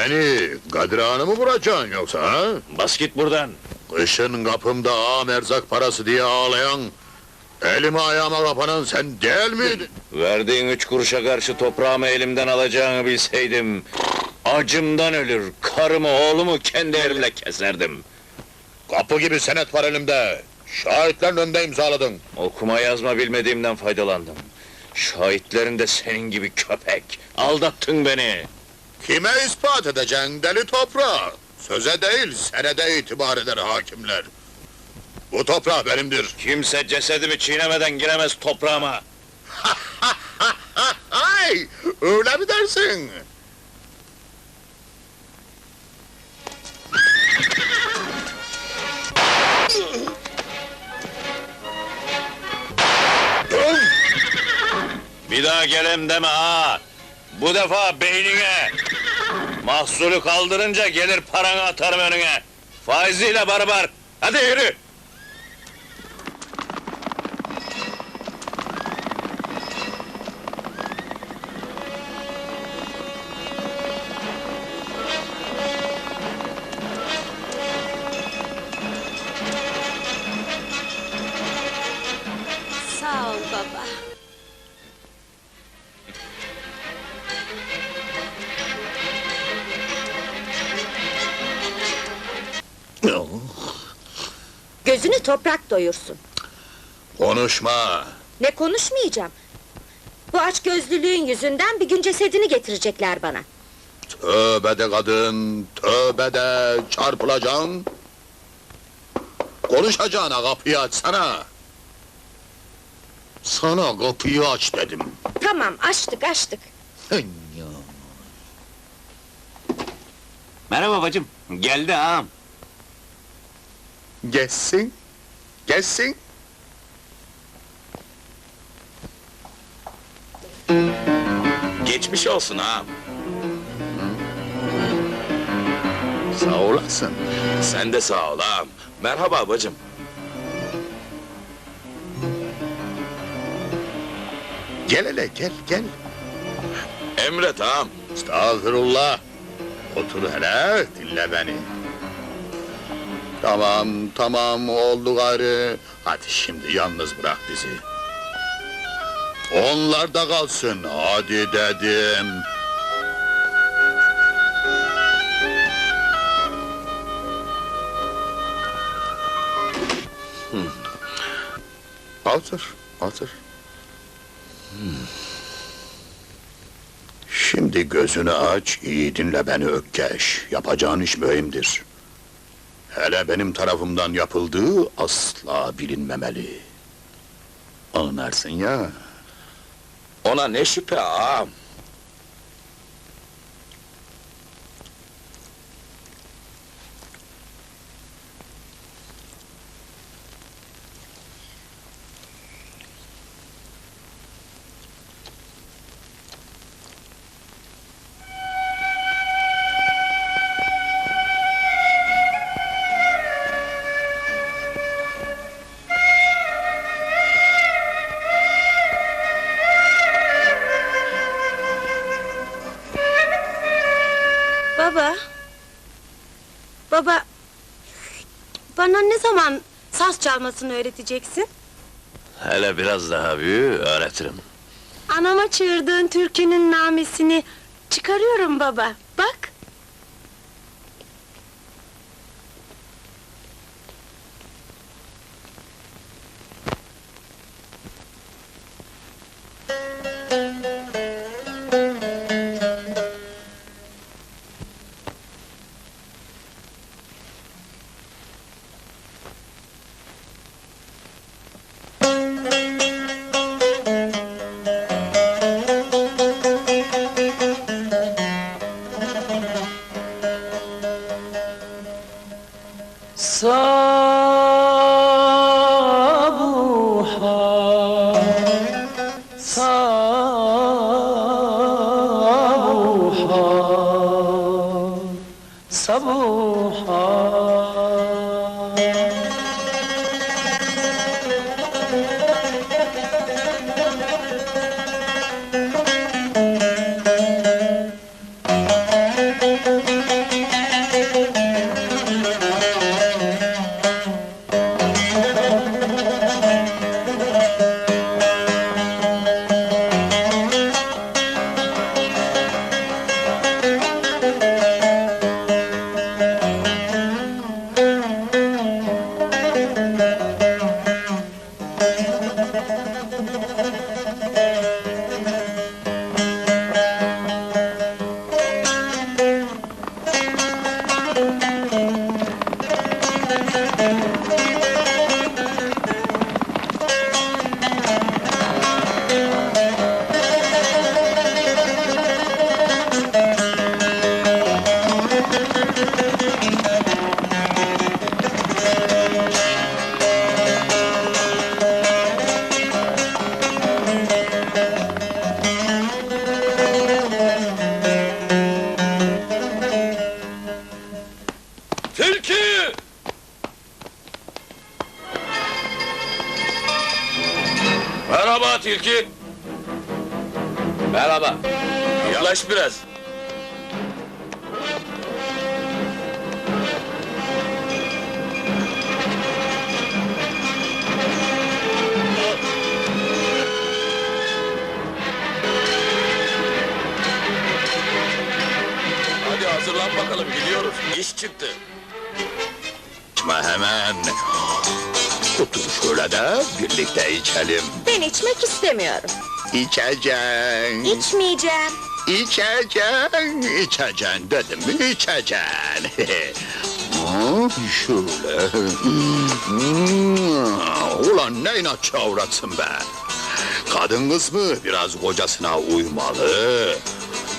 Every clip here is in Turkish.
Beni Kadir Ağa'nı mı vuracaksın yoksa ha? Bas git buradan. Kışın kapımda ağam erzak parası diye ağlayan... ...elime ayağıma kapanan sen değil miydin? Verdiğin üç kuruşa karşı toprağımı elimden alacağını bilseydim... ...acımdan ölür, karımı oğlumu kendi elimle keserdim. Kapı gibi senet var elimde. Şahitlerin önünde imzaladın. Okuma yazma bilmediğimden faydalandım. Şahitlerin de senin gibi köpek. Aldattın beni. Kime ispat edeceksin deli toprağı? Söze değil, senede itibar eder hakimler. Bu toprak benimdir. Kimse cesedimi çiğnemeden giremez toprağıma. Ay, öyle mi dersin? Bir daha gelem deme ha. Bu defa beynine. Mahsulü kaldırınca gelir paranı atarım önüne. Faiziyle barbar. Hadi yürü. Gözünü toprak doyursun. Konuşma. Ne konuşmayacağım. Bu aç gözlülüğün yüzünden bir gün cesedini getirecekler bana. Tövbe de kadın, tövbe de çarpılacaksın. Konuşacağına kapıyı açsana. Sana kapıyı aç dedim. Tamam açtık açtık. Merhaba bacım. Geldi ağam. Geçsin, geçsin. Geçmiş olsun ağam. Sağ olasın. Sen de sağ ol ağam. Merhaba bacım. Gel hele, gel, gel. Emret ağam. Estağfurullah. Otur hele, dinle beni. Tamam, tamam, oldu gayrı. Hadi şimdi yalnız bırak bizi. Onlar da kalsın, hadi dedim. Otur, otur. Şimdi gözünü aç, iyi dinle beni Ökkeş. Yapacağın iş mühimdir. Hele benim tarafımdan yapıldığı asla bilinmemeli. Anlarsın ya. Ona ne şüphe ağam. Saz çalmasını öğreteceksin? Hele biraz daha büyü öğretirim. Anama çığırdığın türkünün namesini çıkarıyorum baba. Bak. صبوحا Yaklaş biraz. Hadi hazırlan bakalım gidiyoruz. İş çıktı. İçme hemen. Otur şöyle de birlikte içelim. Ben içmek istemiyorum. İçeceksin. İçmeyeceğim. İçeceksin, içeceksin dedim içeceksin. Şöyle. Hmm, Ulan ne inatçı avratsın be. Kadın kısmı biraz kocasına uymalı.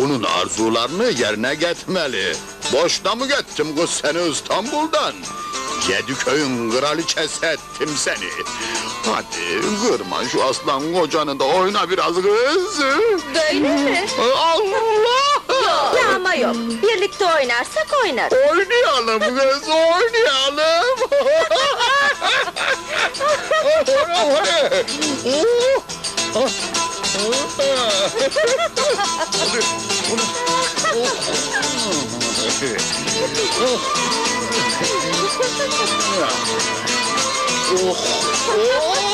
Onun arzularını yerine getirmeli. Boşta mı gittim kız seni İstanbul'dan? Yedi köyün kraliçesi ettim seni. Hadi kırma şu aslan kocanı da oyna biraz kız. Böyle mi? Allah! Ya ama yok. Birlikte oynarsak oynarız. Oynayalım kız, oynayalım. 我 我。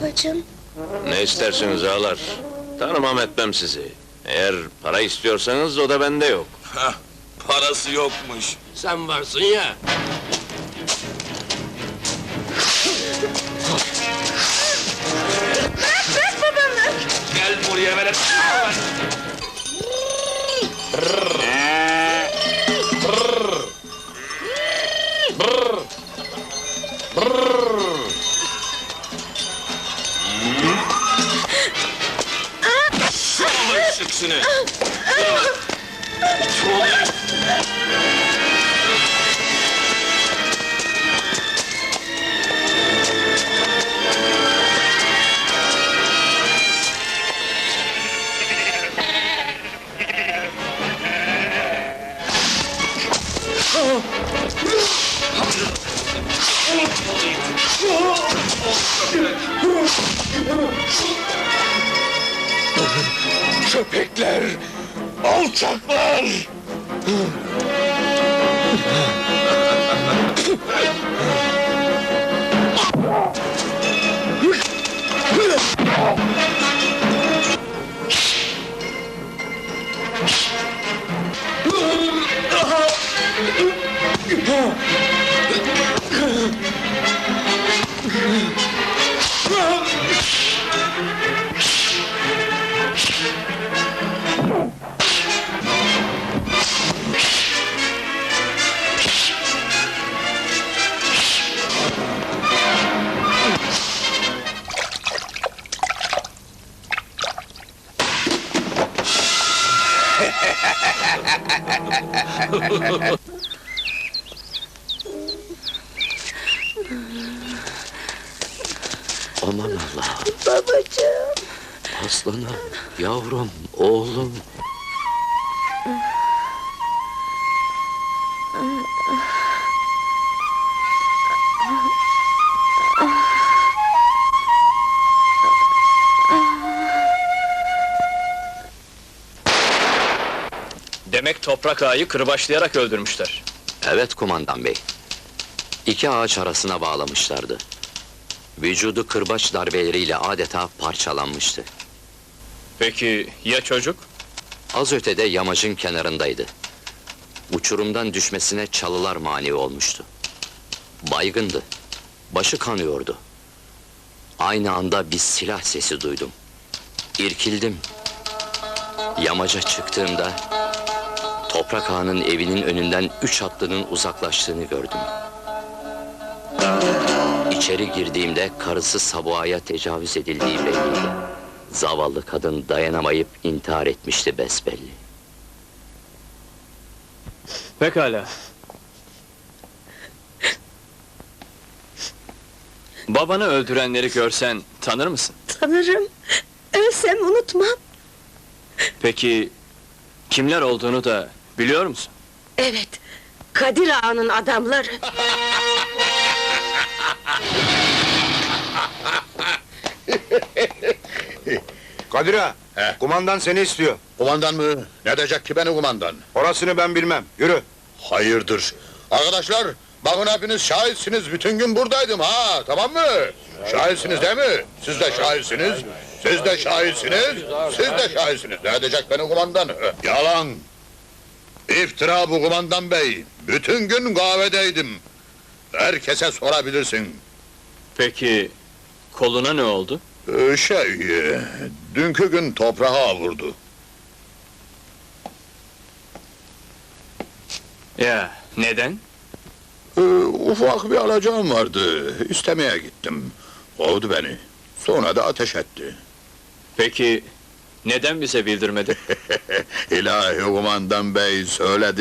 Babacığım. Ne istersiniz ağalar? Tanımam etmem sizi. Eğer para istiyorsanız o da bende yok. Parası yokmuş. Sen varsın ya. Yeah. Aman Allah, Babacığım. aslanım, yavrum, oğlum. Demek toprak ağayı kırbaçlayarak öldürmüşler. Evet kumandan bey. İki ağaç arasına bağlamışlardı. Vücudu kırbaç darbeleriyle adeta parçalanmıştı. Peki ya çocuk? Az ötede yamacın kenarındaydı. Uçurumdan düşmesine çalılar mani olmuştu. Baygındı. Başı kanıyordu. Aynı anda bir silah sesi duydum. İrkildim. Yamaca çıktığımda Toprak Ağa'nın evinin önünden üç atlının uzaklaştığını gördüm. İçeri girdiğimde karısı Sabuha'ya tecavüz edildiği belliydi. Zavallı kadın dayanamayıp intihar etmişti besbelli. Pekala. Babanı öldürenleri görsen tanır mısın? Tanırım. Ölsem unutmam. Peki kimler olduğunu da biliyor musun? Evet. Kadir Ağa'nın adamları. Kadir ağa, He. kumandan seni istiyor. Kumandan mı? Ne diyecek ki beni kumandan? Orasını ben bilmem. Yürü. Hayırdır? Arkadaşlar, bakın hepiniz şahitsiniz. Bütün gün buradaydım ha, tamam mı? Şahitsiniz değil mi? Siz de şahitsiniz. Siz de şahitsiniz. Siz de şahitsiniz. Ne edecek beni kumandan? Yalan. İftira bu kumandan bey. Bütün gün kahvedeydim. Herkese sorabilirsin. Peki koluna ne oldu? Ee, şey, e, dünkü gün toprağa vurdu. Ya neden? Ee, ufak bir alacağım vardı. İstemeye gittim. Kovdu beni. Sonra da ateş etti. Peki neden bize bildirmedi? İlahi kumandan bey söyledi.